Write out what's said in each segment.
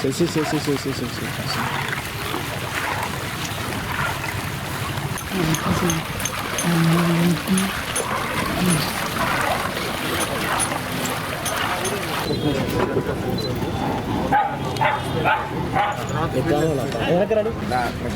சரி சரி சரி சரி சரி சரி சரி சரி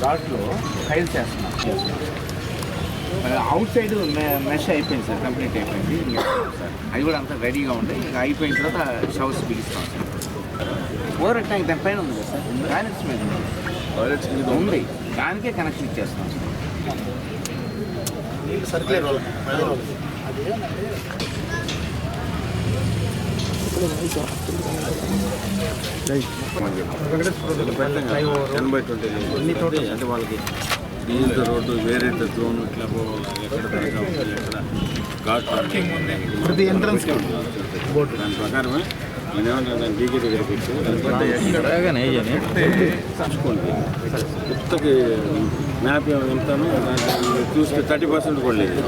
ఘాట్లో ఫైల్ చేస్తున్నాం అవుట్ సైడ్ మెష్ అయిపోయింది సార్ కంప్లీట్ అయిపోయింది సార్ అది కూడా అంతా రెడీగా ఉంది ఇంకా అయిపోయిన తర్వాత షవర్స్ బిగిస్తాం సార్ ఓవర్ ట్యాంక్ దాని పైన ఉంది కదా సార్ బ్యాలెన్స్ మీద ఉంది టాయిలెట్స్ మీద ఉంది దానికే కనెక్షన్ ఇచ్చేస్తాం సార్ టెన్ బై ట్వంటీ అంటే వాళ్ళకి డీజిల్ రోడ్డు వేరే జోన్ ఇట్లా పోవాలి ఎక్కడ ఉంది ఎక్కడ ఘాట్ ప్రతి ఎంట్రన్స్ దాని ప్రకారమే నేను ఏమన్నా డీకే దగ్గర పెట్టి చూసుకోండి కొత్తకి మ్యాప్ వెళ్తాను దాంట్లో చూస్తే థర్టీ పర్సెంట్ కూడా లేదు.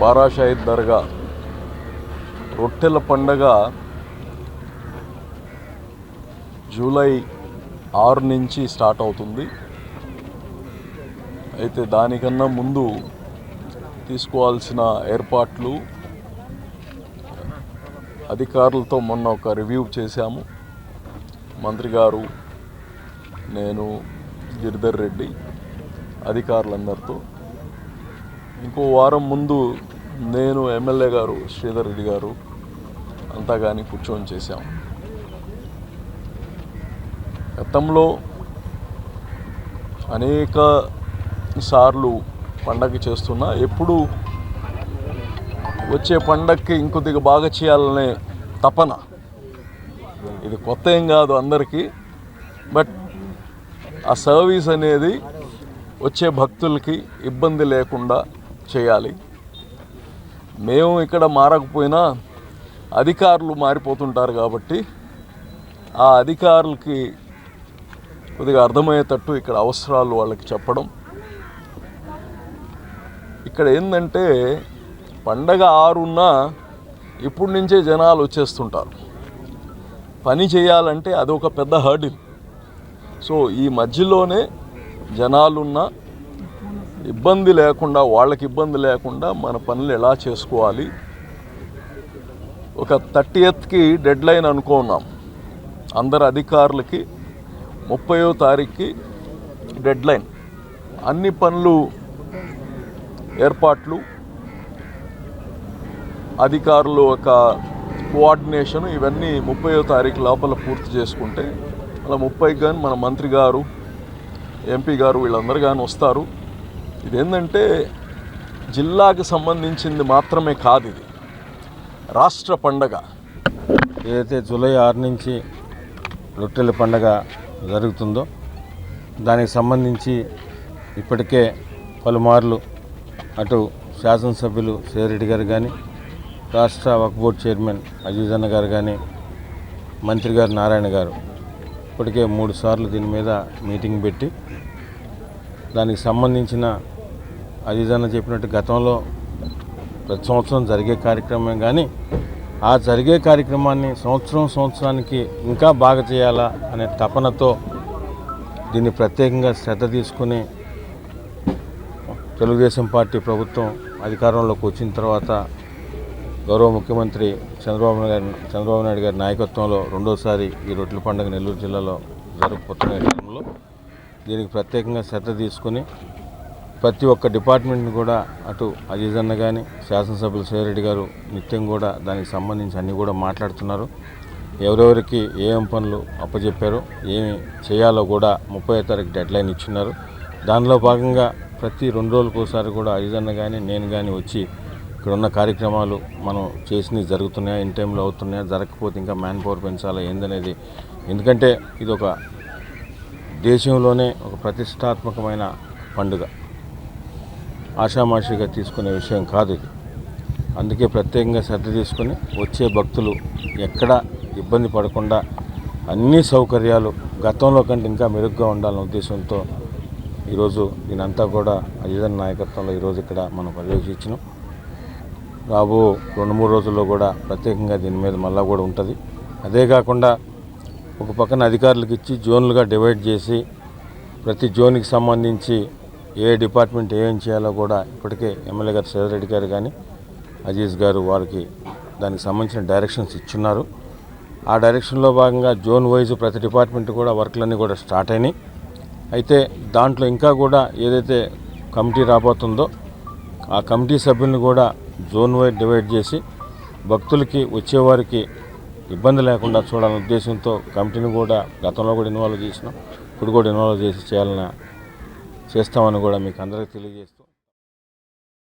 బారాషాహిద్ దర్గా. రొట్టెల పండగ జూలై ఆరు నుంచి స్టార్ట్ అవుతుంది. అయితే దానికన్నా ముందు తీసుకోవాల్సిన ఏర్పాట్లు అధికారులతో మొన్న ఒక రివ్యూ చేశాము. మంత్రి గారు నేను గిరిధర్ రెడ్డి అధికారులందరితో ఇంకో వారం ముందు నేను ఎమ్మెల్యే గారు శ్రీధర్ రెడ్డి గారు అంతా కానీ కూర్చొని చేశాం. గతంలో అనేక సార్లు పండగ చేస్తున్నా ఎప్పుడు వచ్చే పండగకి ఇంకొద్దిగా బాగా చేయాలనే తపన. ఇది కొత్త ఏం కాదు అందరికీ. బట్ ఆ సర్వీస్ అనేది వచ్చే భక్తులకి ఇబ్బంది లేకుండా చేయాలి. మేము ఇక్కడ మారకపోయినా అధికారులు మారిపోతుంటారు కాబట్టి ఆ అధికారులకి కొద్దిగా అర్థమయ్యేటట్టు ఇక్కడ అవసరాలు వాళ్ళకి చెప్పడం. ఇక్కడ ఏంటంటే పండగ ఆరున్నా ఇప్పటి నుంచే జనాలు వచ్చేస్తుంటారు. పని చేయాలంటే అదొక పెద్ద హర్డిల్. సో ఈ మధ్యలోనే జనాలున్న ఇబ్బంది లేకుండా వాళ్ళకి ఇబ్బంది లేకుండా మన పనులు ఎలా చేసుకోవాలి? ఒక థర్టీ ఎత్కి డెడ్ లైన్ అనుకున్నాం అందరు అధికారులకి ముప్పయో తారీఖుకి డెడ్ లైన్ అన్ని పనులు ఏర్పాట్లు అధికారులు ఒక కోఆర్డినేషన్ ఇవన్నీ ముప్పయో తారీఖు లోపల పూర్తి చేసుకుంటే అలా ముప్పైకి కానీ మన మంత్రి గారు ఎంపీ గారు వీళ్ళందరూ కానీ వస్తారు. ఇదేంటంటే జిల్లాకి సంబంధించింది మాత్రమే కాదు ఇది. రాష్ట్ర పండగ. ఏదైతే జూలై ఆరు నుంచి రొట్టెల పండగ జరుగుతుందో దానికి సంబంధించి ఇప్పటికే పలుమార్లు అటు శాసనసభ్యులు సేరెడ్డి గారు కానీ రాష్ట్ర వక్ఫ్ బోర్డు చైర్మన్ అజీజ్ అన్న గారు కానీ మంత్రి గారు నారాయణ గారు ఇప్పటికే మూడు సార్లు దీని మీద మీటింగ్ పెట్టి దానికి సంబంధించిన అజీజ్ అన్న చెప్పినట్టు గతంలో ప్రతి సంవత్సరం జరిగే కార్యక్రమం కానీ ఆ జరిగే కార్యక్రమాన్ని సంవత్సరం సంవత్సరానికి ఇంకా బాగా చేయాలా అనే తపనతో దీన్ని ప్రత్యేకంగా శ్రద్ధ తీసుకుని తెలుగుదేశం పార్టీ ప్రభుత్వం అధికారంలోకి వచ్చిన తర్వాత గౌరవ ముఖ్యమంత్రి చంద్రబాబు నాయుడు గారి చంద్రబాబు నాయుడు గారి నాయకత్వంలో రెండోసారి ఈ రొట్టెల పండుగ నెల్లూరు జిల్లాలో జరుపుతున్న క్రమంలో దీనికి ప్రత్యేకంగా శ్రద్ధ తీసుకుని ప్రతి ఒక్క డిపార్ట్మెంట్ని కూడా అటు అజీజ్ అన్న కానీ శాసనసభ్యులు సేరెడ్డి గారు నిత్యం కూడా దానికి సంబంధించి అన్నీ కూడా మాట్లాడుతున్నారు. ఎవరెవరికి ఏం పనులు అప్పచెప్పారో ఏమి చేయాలో కూడా ముప్పై తారీఖు డెడ్ లైన్ దానిలో భాగంగా ప్రతి రెండు రోజులకు ఒకసారి కూడా అజీజ్ అన్న కానీ నేను కానీ వచ్చి ఇక్కడ ఉన్న కార్యక్రమాలు మనం చేసినవి జరుగుతున్నాయా ఇన్ టైంలో అవుతున్నాయా జరగకపోతే ఇంకా మ్యాన్ పవర్ పెంచాలా ఏందనేది. ఎందుకంటే ఇది ఒక దేశంలోనే ఒక ప్రతిష్టాత్మకమైన పండుగ. ఆషామాషిగా తీసుకునే విషయం కాదు ఇది. అందుకే ప్రత్యేకంగా శ్రద్ధ తీసుకొని వచ్చే భక్తులు ఎక్కడ ఇబ్బంది పడకుండా అన్ని సౌకర్యాలు గతంలో కంటే ఇంకా మెరుగ్గా ఉండాలనే ఉద్దేశంతో ఈరోజు దీనంతా కూడా అజితన్ నాయకత్వంలో ఈరోజు ఇక్కడ మనం పర్యవేక్షించినాం రాబో రెండు మూడు రోజుల్లో కూడా ప్రత్యేకంగా దీని మీద మళ్ళా కూడా ఉంటుంది. అదే కాకుండా ఒక పక్కన అధికారులకు ఇచ్చి జోన్లుగా డివైడ్ చేసి ప్రతి జోన్కి సంబంధించి ఏ డిపార్ట్మెంట్ ఏం చేయాలో కూడా ఇప్పటికే ఎమ్మెల్యే గారు సేదరెడ్డి గారు కానీ అజీజ్ గారు వారికి దానికి సంబంధించిన డైరెక్షన్స్ ఇచ్చున్నారు. ఆ డైరెక్షన్లో భాగంగా జోన్ వైజ్ ప్రతి డిపార్ట్మెంట్ కూడా వర్క్లన్నీ కూడా స్టార్ట్ అయినాయి. అయితే దాంట్లో ఇంకా కూడా ఏదైతే కమిటీ రాబోతుందో ఆ కమిటీ సభ్యులను కూడా జోన్ వైజ్ డివైడ్ చేసి భక్తులకి వచ్చేవారికి ఇబ్బంది లేకుండా చూడాలనే ఉద్దేశంతో కమిటీని కూడా గతంలో కూడా ఇన్వాల్వ్ చేసినాం. ఇప్పుడు కూడా ఇన్వాల్వ్ చేసి చేయాలని చేస్తామని కూడా మీకు అందరికీ తెలియజేస్తాం